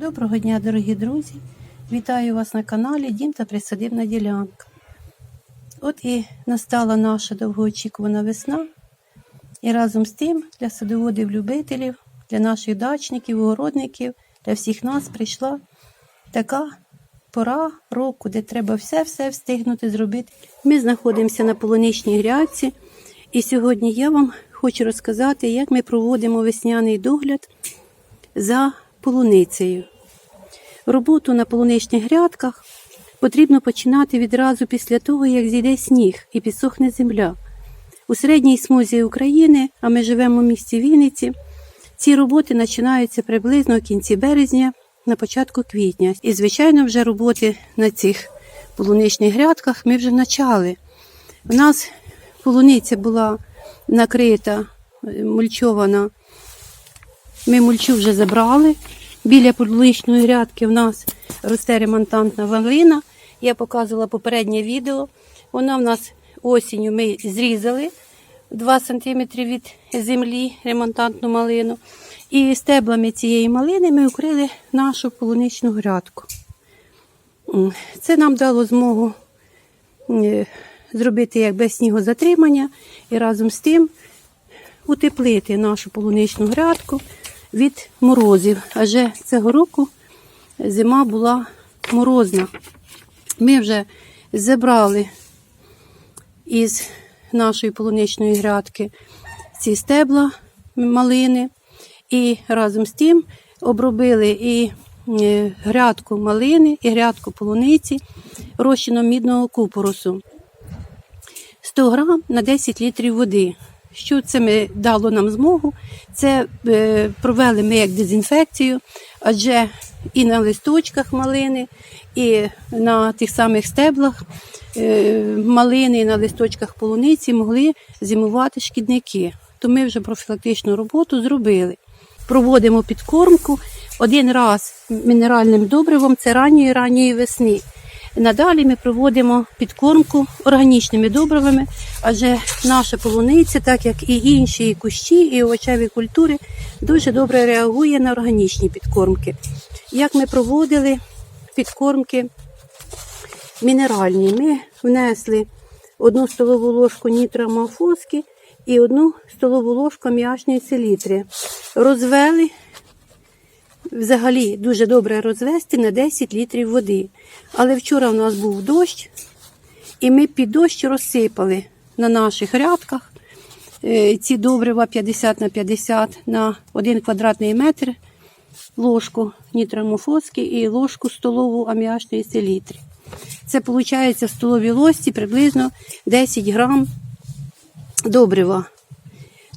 Доброго дня, дорогі друзі! Вітаю вас на каналі Дім та Присадибна ділянка. От і настала наша довгоочікувана весна. І разом з тим для садоводів-любителів, для наших дачників, огородників, для всіх нас прийшла така пора року, де треба все-все встигнути зробити. Ми знаходимося на полуничній грядці, і сьогодні я вам хочу розказати, як ми проводимо весняний догляд за полуницею. Роботу на полуничних грядках потрібно починати відразу після того, як зійде сніг і підсохне земля. У середній смузі України, а ми живемо в місті Вінниці, ці роботи починаються приблизно в кінці березня, на початку квітня. І, звичайно, вже роботи на цих полуничних грядках ми вже почали. У нас полуниця була накрита, е, мульчована. Ми мульчу вже забрали. Біля полуничної грядки в нас росте ремонтантна валина. Я показувала попереднє відео. Вона в нас осінню ми зрізали 2 см від землі ремонтантну малину. І стеблами цієї малини ми укрили нашу полуничну грядку. Це нам дало змогу е, зробити якби снігозатримання і разом з тим утеплити нашу полуничну грядку від морозів. Адже цього року зима була морозна. Ми вже забрали із нашої полуничної грядки ці стебла малини і разом з тим обробили і е, грядку малини, і грядку полуниці розчином мідного купоросу. 100 грам на 10 літрів води. Що це ми дало нам змогу? Це е, провели ми як дезінфекцію, адже і на листочках малини, і на тих самих стеблах е, малини, і на листочках полуниці могли зимувати шкідники. То ми вже профілактичну роботу зробили. Проводимо підкормку один раз мінеральним добривом це ранньої ранньої весни. Надалі ми проводимо підкормку органічними добривами, адже наша полуниця, так як і інші і кущі, і овочеві культури, дуже добре реагує на органічні підкормки. Як ми проводили підкормки мінеральні, ми внесли одну столову ложку нітроамофоски і одну столову ложку аміачної селітри. Розвели взагалі дуже добре розвести на 10 літрів води. Але вчора у нас був дощ, і ми під дощ розсипали на наших рядках е, ці добрива 50 на 50 на 1 квадратний метр ложку нітрамофоски і ложку столову аміачної селітри. Це виходить в столовій ложці приблизно 10 грам добрива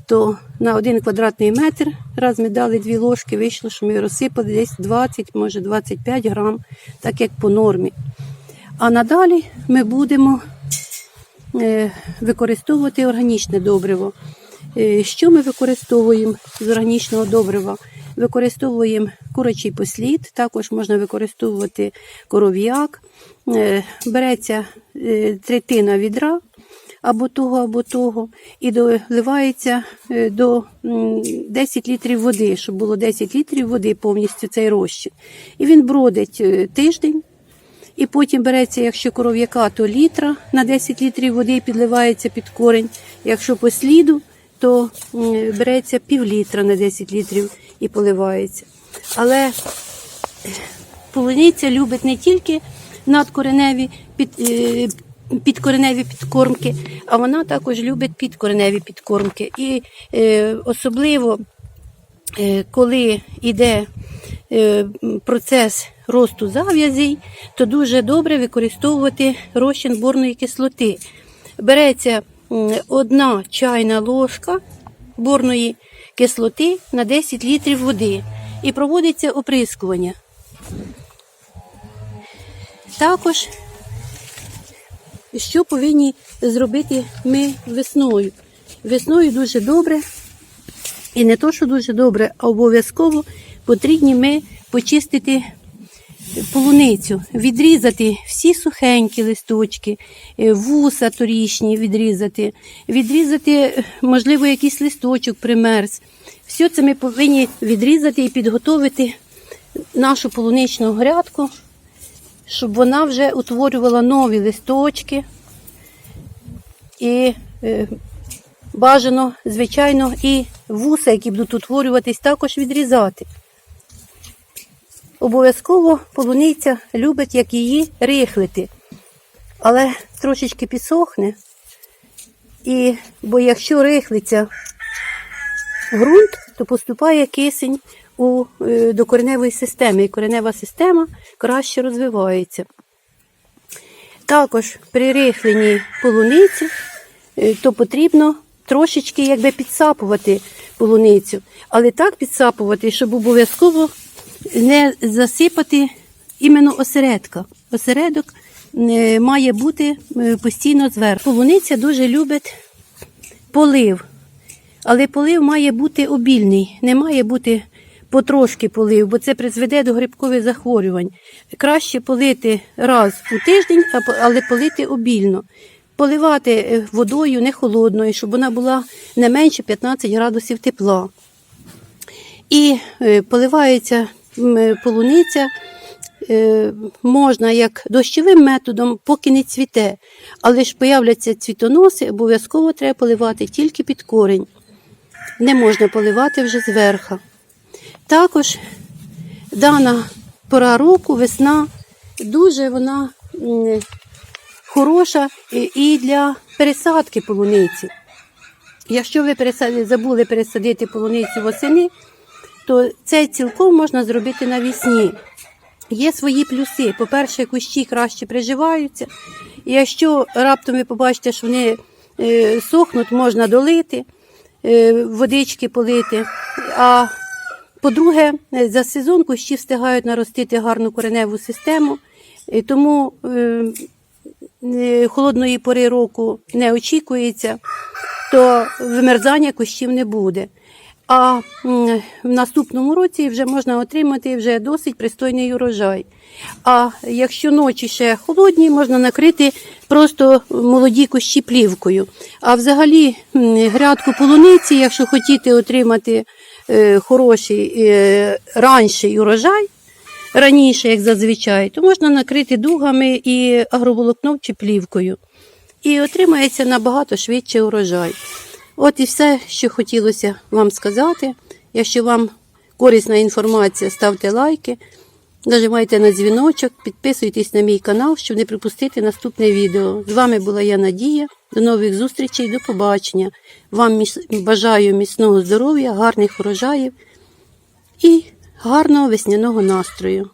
то на один квадратний метр, раз ми дали дві ложки, вийшло, що ми розсипали десь 20, може 25 грам, так як по нормі. А надалі ми будемо е, використовувати органічне добриво. Е, Що ми використовуємо з органічного добрива? Використовуємо курячий послід, також можна використовувати коров'як. Е, Береться третина відра або того, або того, і доливається е, до 10 літрів води, щоб було 10 літрів води повністю цей розчин. І він бродить е, тиждень. І потім береться, якщо коров'яка, то літра на 10 літрів води і підливається під корень. Якщо по сліду, то береться пів літра на 10 літрів і поливається. Але полуниця любить не тільки надкореневі під, е, підкореневі підкормки, а вона також любить підкореневі підкормки. І е, особливо, е, коли йде е, процес росту зав'язей, то дуже добре використовувати розчин борної кислоти. Береться одна чайна ложка борної кислоти на 10 літрів води і проводиться оприскування. Також що повинні зробити ми весною? Весною дуже добре, і не то, що дуже добре, а обов'язково потрібні ми почистити полуницю, відрізати всі сухенькі листочки, е, вуса торічні відрізати, відрізати, можливо, якийсь листочок примерз. Все це ми повинні відрізати і підготовити нашу полуничну грядку, щоб вона вже утворювала нові листочки. І е, бажано, звичайно, і вуса, які будуть утворюватись, також відрізати. Обов'язково полуниця любить, як її рихлити. Але трошечки підсохне. І, бо якщо рихлиться ґрунт, то поступає кисень у, е, до кореневої системи, і коренева система краще розвивається. Також при рихленні полуниці, е, то потрібно трошечки якби підсапувати полуницю, але так підсапувати, щоб обов'язково не засипати іменно осередка. Осередок е, має бути постійно зверху. Полуниця дуже любить полив, але полив має бути обільний, не має бути потрошки полив, бо це призведе до грибкових захворювань. Краще полити раз у тиждень, але полити обільно. Поливати е, водою не холодною, щоб вона була не менше 15 градусів тепла. І е, поливається е, полуниця можна як дощовим методом, поки не цвіте. Але ж появляться цвітоноси, обов'язково треба поливати тільки під корінь. Не можна поливати вже зверху. Також дана пора року, весна, дуже вона хороша і- для пересадки полуниці. Якщо ви забули пересадити полуницю восени, то це цілком можна зробити навесні. Є свої плюси. По-перше, кущі краще приживаються. І якщо раптом ви побачите, що вони е, сохнуть, можна долити, е, водички полити. А по-друге, е, за сезон кущі встигають наростити гарну кореневу систему, тому е, е, холодної пори року не очікується, то вимерзання кущів не буде. А в наступному році вже можна отримати вже досить пристойний урожай. А якщо ночі ще холодні, можна накрити просто молоді кущі плівкою. А взагалі грядку полуниці, якщо хотіте отримати е, хороший е, ранший урожай, раніше, як зазвичай, то можна накрити дугами і агроволокном чи плівкою. І отримається набагато швидше урожай. От і все, що хотілося вам сказати. Якщо вам корисна інформація, ставте лайки, нажимайте на дзвіночок, підписуйтесь на мій канал, щоб не пропустити наступне відео. З вами була я Надія. До нових зустрічей, до побачення. Вам бажаю міцного здоров'я, гарних урожаїв і гарного весняного настрою.